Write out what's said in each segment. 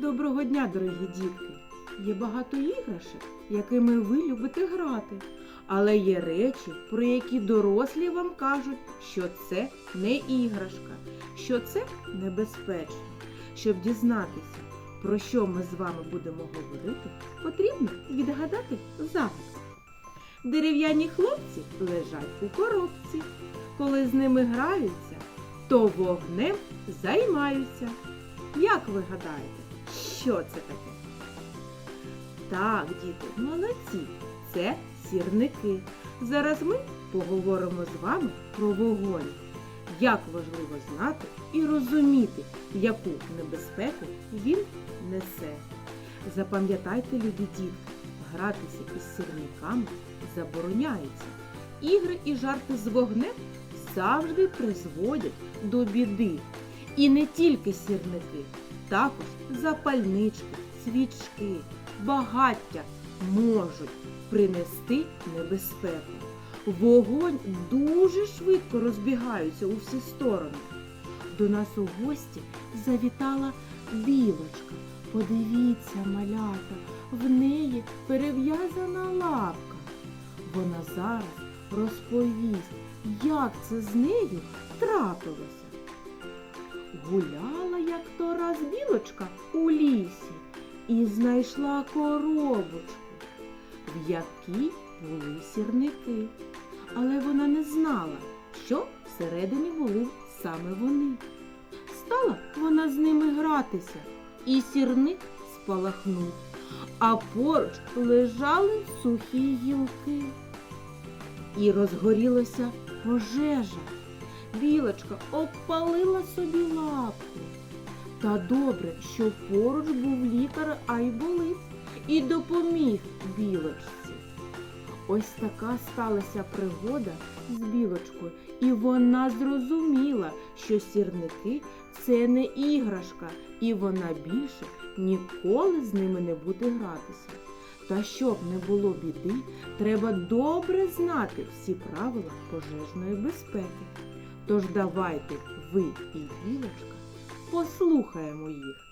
Доброго дня, дорогі дітки! Є багато іграшок, якими ви любите грати, але є речі, про які дорослі вам кажуть, що це не іграшка, що це небезпечно. Щоб дізнатися, про що ми з вами будемо говорити, потрібно відгадати загадку. Дерев'яні хлопці лежать у коробці. Коли з ними граються, то вогнем займаються. Як ви гадаєте, що це таке? Так, діти, молодці, це сірники. Зараз ми поговоримо з вами про вогонь. Як важливо знати і розуміти, яку небезпеку він несе. Запам'ятайте, любі дітки, гратися із сірниками забороняється. Ігри і жарти з вогнем завжди призводять до біди. І не тільки сірники, також запальнички, свічки, багаття можуть принести небезпеку. Вогонь дуже швидко розбігається у всі сторони. До нас у гості завітала білочка. Подивіться, малята, в неї перев'язана лапка. Вона зараз розповість, як це з нею трапилося. Гуляла то раз білочка у лісі і знайшла коробочку, в якій були сірники. Але вона не знала, що всередині були саме вони. Стала вона з ними гратися, і сірник спалахнув, а поруч лежали сухі гілки. І розгорілася пожежа. Білочка обпалила собі лапку. Та добре, що поруч був лікар Айболит і допоміг білочці. Ось така сталася пригода з білочкою, і вона зрозуміла, що сірники це не іграшка, і вона більше ніколи з ними не буде гратися. Та щоб не було біди, треба добре знати всі правила пожежної безпеки. Тож давайте ви і білочка послухаємо їх.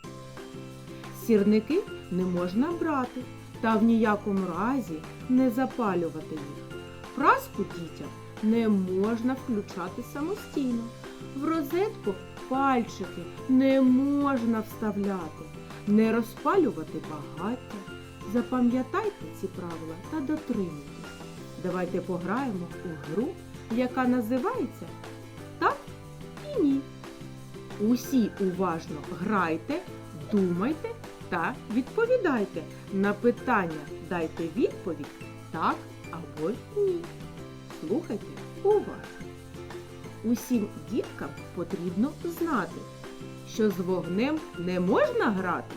Сірники не можна брати та в ніякому разі не запалювати їх. Праску дітям не можна включати самостійно. В розетку пальчики не можна вставляти, не розпалювати багаття. Запам'ятайте ці правила та дотримуйтесь. Давайте пограємо у гру, яка називається. Усі уважно грайте, думайте та відповідайте. На питання дайте відповідь так або ні. Слухайте уважно. Усім діткам потрібно знати, що з вогнем не можна грати.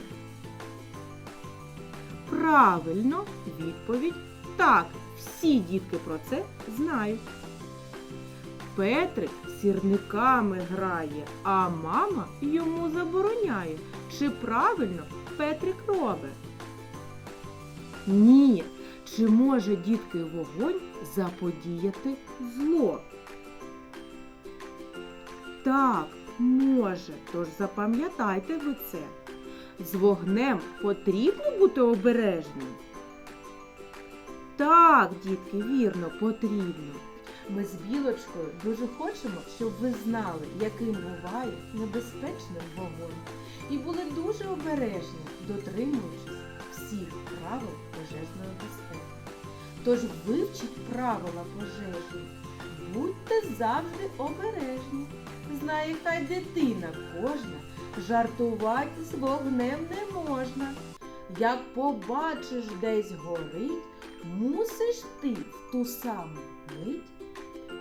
Правильно, відповідь так. Всі дітки про це знають. Петрик сірниками грає, а мама йому забороняє. Чи правильно Петрик робить? Ні. Чи може дітки вогонь заподіяти зло? Так, може. Тож запам'ятайте ви це. З вогнем потрібно бути обережним? Так, дітки, вірно, потрібно. Ми з білочкою дуже хочемо, щоб ви знали, яким буває небезпечним вогонь. І були дуже обережні, дотримуючись всіх правил пожежної безпеки. Тож вивчіть правила пожежі. Будьте завжди обережні. Знає хай дитина кожна, жартувати з вогнем не можна. Як побачиш десь горить, мусиш ти в ту саму мить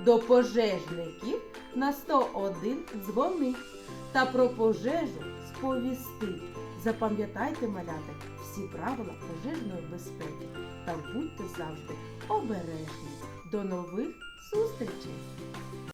до пожежників на 101 дзвонить та про пожежу сповісти. Запам'ятайте, малята, всі правила пожежної безпеки та будьте завжди обережні. До нових зустрічей!